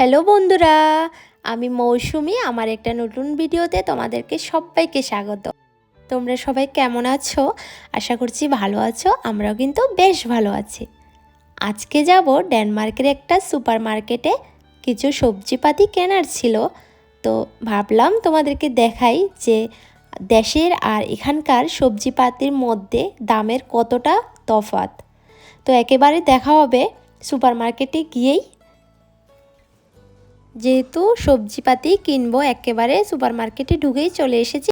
Hello বন্ধুরা, আমি মৌসুমি, আমার একটা নতুন ভিডিওতে তোমাদেরকে সবাইকে স্বাগত। তোমরা সবাই কেমন আছো? আশা করছি ভালো আছো, আমরাও কিন্তু বেশ ভালো আছি। আজকে যাব ডেনমার্কের একটা সুপার মার্কেটে কিছু সবজিপাতি কেনার ছিল। তো ভাবলাম তোমাদেরকে দেখাই যে দেশের আর এখানকার সবজিপাতির মধ্যে দামের কতটা তফাৎ। তো একেবারে দেখা হবে সুপার মার্কেটে গিয়েই যেহেতু সবজিপাতি কিনবো একেবারে সুপার মার্কেটে ঢুকেই চলে এসেছি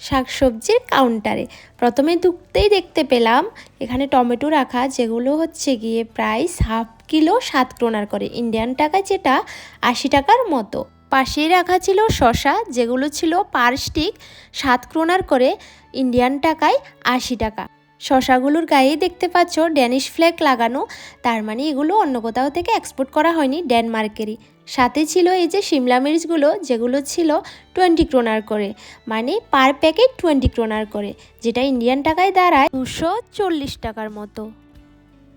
শাকসবজির কাউন্টারে। প্রথমে ঢুকতেই দেখতে পেলাম, এখানে টমেটো রাখা, যেগুলো হচ্ছে গিয়ে প্রাইস হাফ কিলো সাত ক্রোনার করে, ইন্ডিয়ান টাকায় যেটা আশি টাকার মতো। পাশেই রাখা ছিল শশা যেগুলো ছিল পার স্টিক সাত ক্রোনার করে, ইন্ডিয়ান টাকায় আশি টাকা। শশাগুলোর গায়েই দেখতে পাচ্ছ ড্যানিশ ফ্ল্যাগ লাগানো। তার মানে এগুলো অন্য কোথাও থেকে এক্সপোর্ট করা হয়নি, ডেনমার্কেরই। সাথে ছিল এই যে শিমলা মির্চগুলো, যেগুলো ছিল টোয়েন্টি ক্রোনার করে। মানে পার প্যাকেট টোয়েন্টি ক্রোনার করে, যেটা ইন্ডিয়ান টাকায় দাঁড়ায় দুশো চল্লিশ টাকার মতো।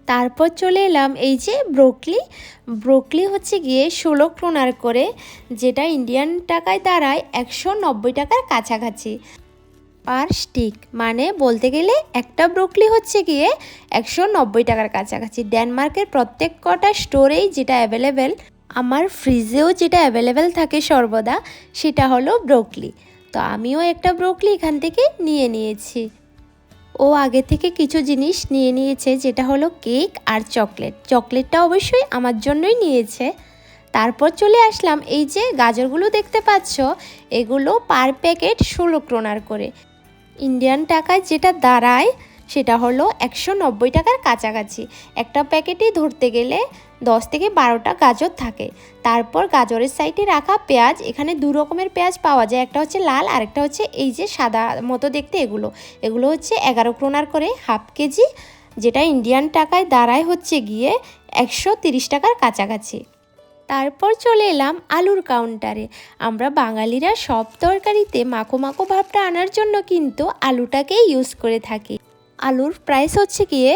তারপর চলে এলাম এই যে ব্রোকলি। ব্রোকলি হচ্ছে গিয়ে ষোলো ক্রোনার করে, যেটা ইন্ডিয়ান টাকায় দাঁড়ায় একশো নব্বই টাকার কাছাকাছি। পার স্টিক মানে বলতে গেলে একটা ব্রোকলি হচ্ছে গিয়ে একশো নব্বই টাকার কাছাকাছি। ডেনমার্কের প্রত্যেক কটা স্টোরেই যেটা অ্যাভেলেবেল আমার ফ্রিজেও যেটা অ্যাভেলেবেল থাকে সর্বদা, সেটা হলো ব্রোকলি তো আমিও একটা ব্রোকলি এখান থেকে নিয়ে নিয়েছি। ও আগে থেকে কিছু জিনিস নিয়ে নিয়েছে, যেটা হলো কেক আর চকলেট চকলেটটা অবশ্যই আমার জন্যই নিয়েছে। তারপর চলে আসলাম, এই যে গাজরগুলো দেখতে পাচ্ছ, এগুলো পার প্যাকেট ষোলো ক্রোনার করে। ইন্ডিয়ান টাকায় যেটা দাঁড়ায়, সেটা হলো একশো নব্বই টাকার কাছাকাছি। একটা প্যাকেটেই ধরতে গেলে দশ থেকে বারোটা গাজর থাকে। তারপর গাজরের সাইডে রাখা পেঁয়াজ, এখানে দু রকমের পেঁয়াজ পাওয়া যায়। একটা হচ্ছে লাল আর একটা হচ্ছে এই যে সাদা মতো দেখতে এগুলো। এগুলো হচ্ছে এগারো ক্রোনার করে হাফ কেজি, যেটা ইন্ডিয়ান টাকায় দাঁড়ায় হচ্ছে গিয়ে একশো তিরিশ টাকার কাছাকাছি। তারপর চলে এলাম আলুর কাউন্টারে আমরা বাঙালিরা সব তরকারিতে মাখো মাখো ভাবটা আনার জন্য কিন্তু আলুটাকেই ইউজ করে থাকি। আলুর প্রাইস হচ্ছে গিয়ে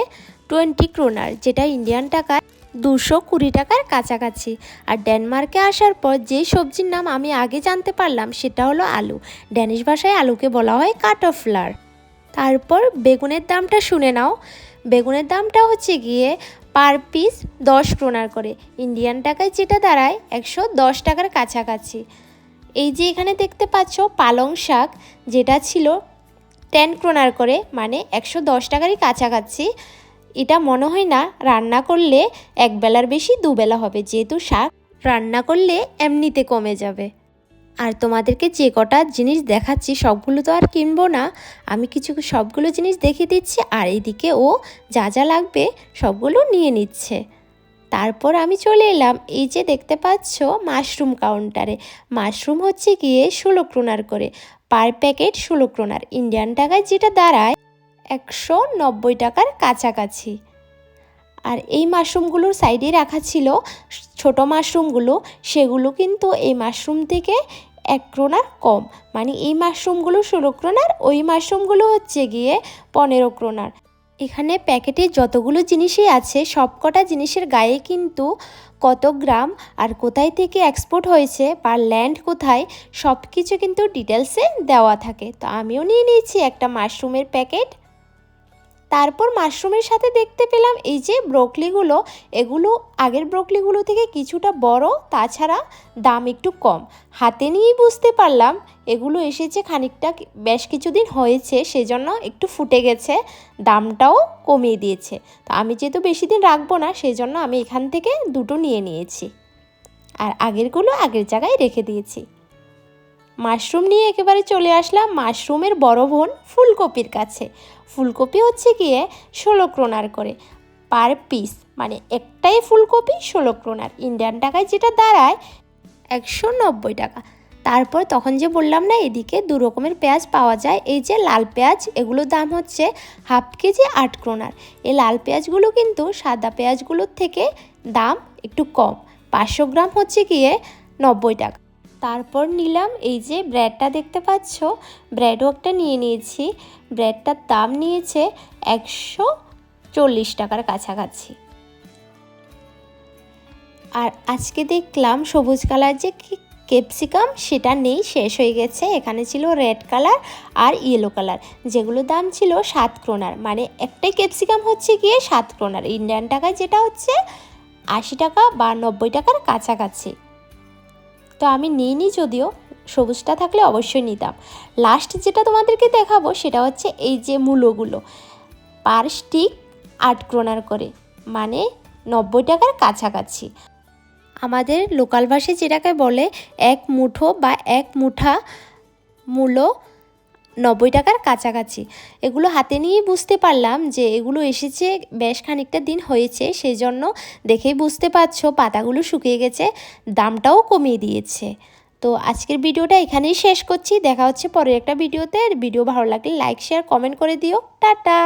টোয়েন্টি ক্রোনার যেটা ইন্ডিয়ান টাকায় দুশো কুড়ি টাকার কাছাকাছি। আর ডেনমার্কে আসার পর যে সবজির নাম আমি আগে জানতে পারলাম সেটা হলো আলু। ড্যানিশ ভাষায় আলুকে বলা হয় কাট অফ ফ্লার তারপর বেগুনের দামটা শুনে নাও। বেগুনের দামটা হচ্ছে গিয়ে পার পিস দশ ক্রোনার করে। ইন্ডিয়ান টাকায় যেটা দাঁড়ায় একশো দশ টাকার কাছাকাছি। এই যে এখানে দেখতে পাচ্ছ পালং শাক, যেটা ছিল টেন ক্রোনার করে মানে একশো দশ টাকারই কাছাকাছি। এটা মনে হয় না রান্না করলে এক বেলার বেশি দুবেলা হবে, যেহেতু শাক রান্না করলে এমনিতে কমে যাবে। আর তোমাদেরকে যে কটা জিনিস দেখাচ্ছি, সবগুলো তো আর কিনবো না। আমি কিছু সবগুলো জিনিস দেখিয়ে দিচ্ছি, আর এইদিকে ও যা যা লাগবে সবগুলো নিয়ে নিচ্ছে। তারপর আমি চলে এলাম। এই যে দেখতে পাচ্ছ মাশরুম কাউন্টারে। মাশরুম হচ্ছে গিয়ে ষোলো ক্রোনার করে। পার প্যাকেট ষোলো ক্রোনার। ইন্ডিয়ান টাকায় যেটা দাঁড়ায় একশো নব্বই টাকার কাছাকাছি। আর এই মাশরুমগুলোর সাইডে রাখা ছিল ছোট মাশরুমগুলো, সেগুলো কিন্তু এই মাশরুম থেকে এক ক্রোনার কম। মানে এই মাশরুমগুলো ষোলো ক্রোনার ওই মাশরুমগুলো হচ্ছে গিয়ে পনেরো ক্রোনার এখানে প্যাকেটে যতগুলো জিনিসই আছে, সবকটা জিনিসের গায়ে কিন্তু কত গ্রাম আর কোথায় থেকে এক্সপোর্ট হয়েছে বা ল্যান্ড কোথায় সব কিছু কিন্তু ডিটেলসে দেওয়া থাকে। তো আমিও নিয়ে নিয়েছি একটা মাশরুমের প্যাকেট। তারপর মাশরুমের সাথে দেখতে পেলাম এই যে ব্রোকলিগুলো। এগুলো আগের ব্রোকলিগুলো থেকে কিছুটা বড়, তাছাড়া দাম একটু কম। হাতে নিয়েই বুঝতে পারলাম, এগুলো এসেছে খানিকটা বেশ কিছুদিন হয়েছে, সেজন্য একটু ফুটে গেছে, দামটাও কমিয়ে দিয়েছে। তো আমি যেহেতু বেশি দিন রাখব না সেই জন্য আমি এখান থেকে দুটো নিয়ে নিয়েছি। আর আগেরগুলো আগের জায়গায় রেখে দিয়েছি। মাশরুম নিয়ে একেবারে চলে আসলাম মাশরুমের বড় বোন ফুলকপির কাছে। ফুলকপি হচ্ছে গিয়ে ষোলো ক্রোনার করে পার পিস। মানে একটাই ফুলকপি ষোলো ক্রোনার। ইন্ডিয়ান টাকায় যেটা দাঁড়ায় একশো নব্বই টাকা। তারপর তখন যে বললাম না, এদিকে দু রকমের পেঁয়াজ পাওয়া যায়। এই যে লাল পেঁয়াজ এগুলোর দাম হচ্ছে হাফ কেজি আট ক্রোনার। এই লাল পেঁয়াজগুলো কিন্তু সাদা পেঁয়াজগুলোর থেকে দাম একটু কম। পাঁচশো গ্রাম হচ্ছে গিয়ে নব্বই টাকা। তারপর নিলাম এই যে ব্রেডটা দেখতে পাচ্ছ। ব্রেডও একটা নিয়ে নিয়েছি। ব্রেডটার দাম নিয়েছে একশো চল্লিশ টাকার কাছাকাছি। আর আজকে দেখলাম সবুজ কালার যে ক্যাপসিকাম, সেটা নেই, শেষ হয়ে গেছে। এখানে ছিল রেড কালার আর ইয়েলো কালার, যেগুলো দাম ছিল সাত ক্রোনার। মানে একটাই ক্যাপসিকাম হচ্ছে গিয়ে সাত ক্রোনার। ইন্ডিয়ান টাকায় যেটা হচ্ছে আশি টাকা বা নব্বই টাকার কাছাকাছি। তো আমি নিইনি যদিও, সবুজটা থাকলে অবশ্যই নিতাম। লাস্ট যেটা তোমাদেরকে দেখাবো সেটা হচ্ছে এই যে মূলোগুলো। পার স্টিক আট ক্রোনার করে মানে নব্বই টাকার কাছাকাছি। আমাদের লোকাল ভাষায় যেটাকে বলে, এক মুঠো বা এক মুঠা মূলো নব্বই টাকার কাছাকাছি। এগুলো হাতে নিয়েই বুঝতে পারলাম যে এগুলো এসেছে বেশ খানিকটা দিন হয়েছে সেই জন্য দেখেই বুঝতে পারছ পাতাগুলো শুকিয়ে গেছে, দামটাও কমিয়ে দিয়েছে। তো আজকের ভিডিওটা এখানেই শেষ করছি, দেখা হচ্ছে পরের একটা ভিডিওতে। ভিডিও ভালো লাগলে লাইক, শেয়ার, কমেন্ট করে দিও। টাটা!